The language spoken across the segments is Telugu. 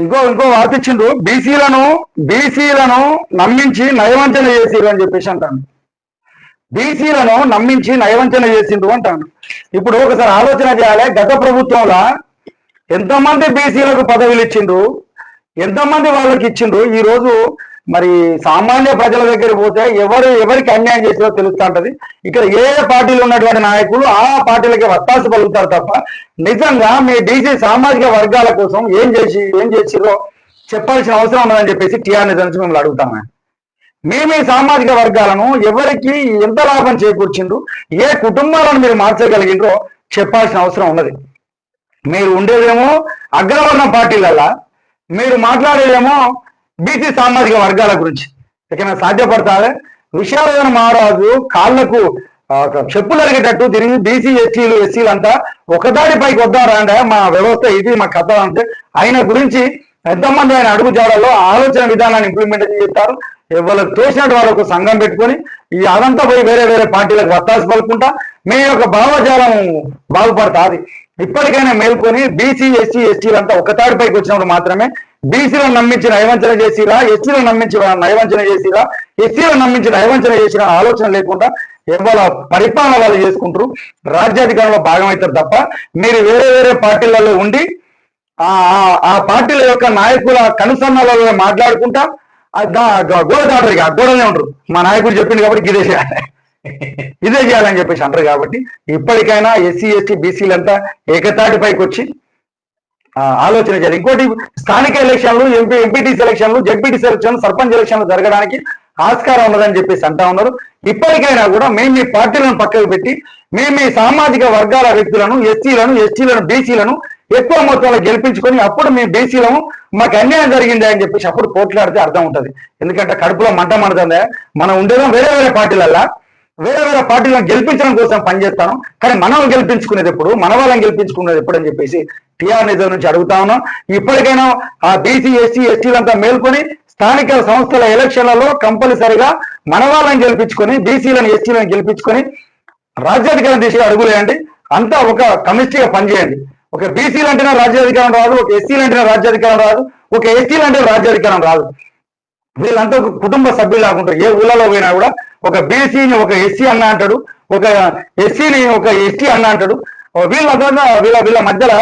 ఇంకో ఇంకో వార్త బీసీలను బీసీలను నమ్మించి నయవంచన చేసిరు అని చెప్పేసి అంటాను. బీసీలను నమ్మించి నయవంచన చేసిండు అంటాను. ఇప్పుడు ఒకసారి ఆలోచన చేయాలి. గత ప్రభుత్వంలో ఎంతమంది బీసీలకు పదవులు ఇచ్చిండ్రు? ఎంతమంది వాళ్ళకి ఇచ్చిండ్రు? ఈ రోజు మరి సామాన్య ప్రజల దగ్గర పోతే ఎవరు ఎవరికి అన్యాయం చేసిరో తెలుస్తూ ఉంటది. ఇక్కడ ఏ పార్టీలు ఉన్నటువంటి నాయకులు ఆ పార్టీలకి వత్తాసు పలుకుతారు తప్ప నిజంగా మీ డీసీ సామాజిక వర్గాల కోసం ఏం చేసి ఏం చేసిరో చెప్పాల్సిన అవసరం ఉన్నదని చెప్పేసి టీఆర్ నిజం నుంచి మిమ్మల్ని అడుగుతాము మేమే సామాజిక వర్గాలను ఎవరికి ఎంత లాభం చేకూర్చిండ్రు ఏ కుటుంబాలను మీరు మార్చగలిగిండ్రో చెప్పాల్సిన అవసరం ఉన్నది. మీరు ఉండేదేమో అగ్రవర్ణ పార్టీలల్లా మీరు మాట్లాడేదేమో బీసీ సామాజిక వర్గాల గురించి. ఎక్కడైనా సాధ్యపడతారే? విశాలమైన మహారాజు కాళ్ళకు చెప్పులు అరిగేటట్టు తిరిగి బీసీ ఎస్టీలు ఎస్సీలు అంతా ఒకదాడి పైకి వద్దారంటే మా వ్యవస్థ ఇది మా కథ అంటే ఆయన గురించి ఎంతమంది ఆయన అడుగు జాడలో ఆలోచన విధానాన్ని ఇంప్లిమెంట్ చేస్తారు. ఎవరికి తోసినట్టు వాళ్ళు ఒక సంఘం పెట్టుకొని ఈ అదంతా పోయి వేరే వేరే పార్టీలకు వత్తాసి పలుకుంటా. మీ యొక్క భావజాలం బాగుపడుతుంది. ఇప్పటికైనా మేల్కొని బీసీ ఎస్సీ ఎస్టీలంతా ఒకతాడిపైకి వచ్చినప్పుడు మాత్రమే బీసీలను నమ్మించి నయవంచన చేసిరా ఎస్సీలను నమ్మించి నయవంచన చేసిరా ఎస్సీలను నమ్మించి నయవంచన చేసిన ఆలోచన లేకుండా ఇవాళ పరిపాలన వాళ్ళు చేసుకుంటారు. రాజ్యాధికారంలో భాగమవుతారు తప్ప మీరు వేరే వేరే పార్టీలలో ఉండి ఆ ఆ- పార్టీల యొక్క నాయకుల కనుసన్నలలో మాట్లాడుకుంటా గోడ దాటరు ఇక, ఆ గోడనే ఉంటారు మా నాయకుడు చెప్పింది కాబట్టి ఇదే చేయాలి. ఇదే చేయాలని చెప్పేసి అంటారు కాబట్టి ఇప్పటికైనా ఎస్సీ ఎస్టీ బీసీలంతా ఏకతాటి పైకి వచ్చి ఆలోచన చేయాలి. ఇంకోటి స్థానిక ఎలక్షన్లు ఎంపీ ఎంపీటీసీ ఎలక్షన్లు జడ్పీటీసీ ఎలక్షన్లు సర్పంచ్ ఎలక్షన్లు జరగడానికి ఆస్కారం ఉన్నదని చెప్పేసి అంటా ఉన్నారు. ఇప్పటికైనా కూడా మేము మీ పార్టీలను పక్కకు పెట్టి మేము మీ సామాజిక వర్గాల వ్యక్తులను ఎస్సీలను ఎస్టీలను బీసీలను ఎక్కువ మొత్తంలో గెలిపించుకొని అప్పుడు మీ బీసీలము మాకు అన్యాయం జరిగింది అని చెప్పేసి అప్పుడు పోట్లాడితే అర్థం ఉంటుంది ఎందుకంటే కడుపులో మంట మండుతుంది? మనం ఉండేదాం వేరే వేరే పార్టీలల్లా. వేరే వేరే పార్టీలను గెలిపించడం కోసం పనిచేస్తాను కానీ మనం గెలిపించుకునేది ఎప్పుడు మన వాళ్ళని గెలిపించుకునేది ఎప్పుడు అని చెప్పేసి టీఆర్ నిధుల నుంచి అడుగుతా ఉన్నాం. ఇప్పటికైనా ఆ బీసీ ఎస్సీ ఎస్టీలంతా మేల్కొని స్థానిక సంస్థల ఎలక్షన్లలో కంపల్సరిగా మన వాళ్ళని గెలిపించుకొని బీసీలను ఎస్టీలను గెలిపించుకొని రాజ్యాధికారం దిశగా అడుగులేయండి అంతా ఒక కమిస్ట్రీగా పనిచేయండి. ఒక బీసీలు అంటేనే రాజ్యాధికారం రాదు ఒక ఎస్సీలు అంటేనే రాజ్యాధికారం రాదు ఒక ఎస్టీలు అంటే రాజ్యాధికారం రాదు. వీళ్ళంతా ఒక కుటుంబ సభ్యులాగా ఉంటారు. ఏ ఊళ్ళలో పోయినా కూడా ఒక బీసీని ఒక ఎస్సీ అన్న అంటాడు ఒక ఎస్సీని ఒక ఎస్టీ అన్న అంటాడు. వీళ్ళంతా వీళ్ళ వీళ్ళ మధ్యలో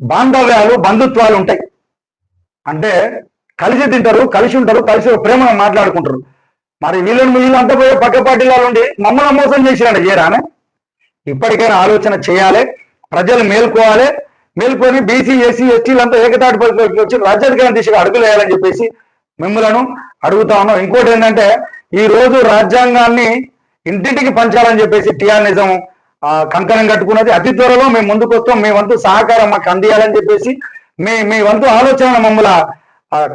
బాంధవ్యాలు బంధుత్వాలు ఉంటాయి. అంటే కలిసి తింటారు కలిసి ఉంటారు కలిసి ప్రేమను మాట్లాడుకుంటారు. మరి వీళ్ళని వీళ్ళంతా పోయి పక్క పార్టీలో ఉండి మమ్మల్ని మోసం చేసిరండి చేయరానే ఇప్పటికైనా ఆలోచన చేయాలి ప్రజలు మేల్కోవాలి. మేల్కొని బీసీ ఎస్సీ ఎస్టీలంతా ఏకతాటి పరిస్థితికి వచ్చి రాజ్యాధికారం దిశగా అడుగులు వేయాలని చెప్పేసి మిమ్మలను అడుగుతా ఉన్నాం. ఇంకోటి ఏంటంటే ఈ రోజు రాజ్యాంగాన్ని ఇంటింటికి పంచాలని చెప్పేసి టిఆర్ నిజం కంకణం కట్టుకున్నది. అతి త్వరలో మేము ముందుకు వస్తాం. మీ వంతు సహకారం మాకు అందియాలని చెప్పేసి మీ మీ వంతు ఆలోచన మమ్మల్ని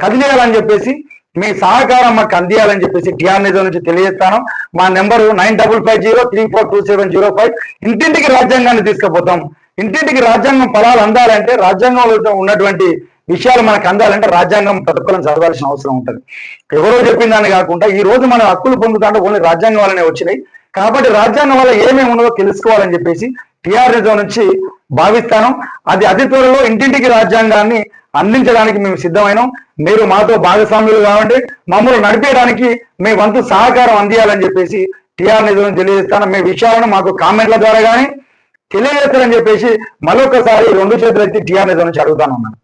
కదిలేయాలని చెప్పేసి మీ సహకారం మాకు అందియాలని చెప్పేసి టిఆర్ నిజం నుంచి తెలియజేస్తాను. మా number nine double five zero three four two seven zero five. ఇంటింటికి రాజ్యాంగాన్ని తీసుకుపోతాం. ఇంటింటికి రాజ్యాంగం ఫలాలు అందాలంటే రాజ్యాంగంలో ఉన్నటువంటి విషయాలు మనకు అందాలంటే రాజ్యాంగం ప్రతిఫలం చదవాల్సిన అవసరం ఉంటుంది. ఎవరో చెప్పిన దాన్ని కాకుండా ఈ రోజు మనం హక్కులు పొందుతాంటే ఓన్లీ రాజ్యాంగం వల్లనే వచ్చినాయి. కాబట్టి రాజ్యాంగం వల్ల ఏమేమి ఉన్నదో తెలుసుకోవాలని చెప్పేసి టిఆర్ నుంచి భావిస్తాను. అది అతి త్వరలో ఇంటింటికి రాజ్యాంగాన్ని అందించడానికి మేము సిద్ధమైనాం. మీరు మాతో భాగస్వాములు కావండి. మమ్మల్ని నడిపేయడానికి మీ వంతు సహకారం అందియాలని చెప్పేసి టిఆర్ నిజం తెలియజేస్తాను. మీ విషయాలను మాకు కామెంట్ల ద్వారా కానీ తెలియజేస్తారని చెప్పేసి మరొకసారి రెండు చేతులు ఎత్తి టిఆర్ నిజం నుంచి అడుగుతాను అన్నాను.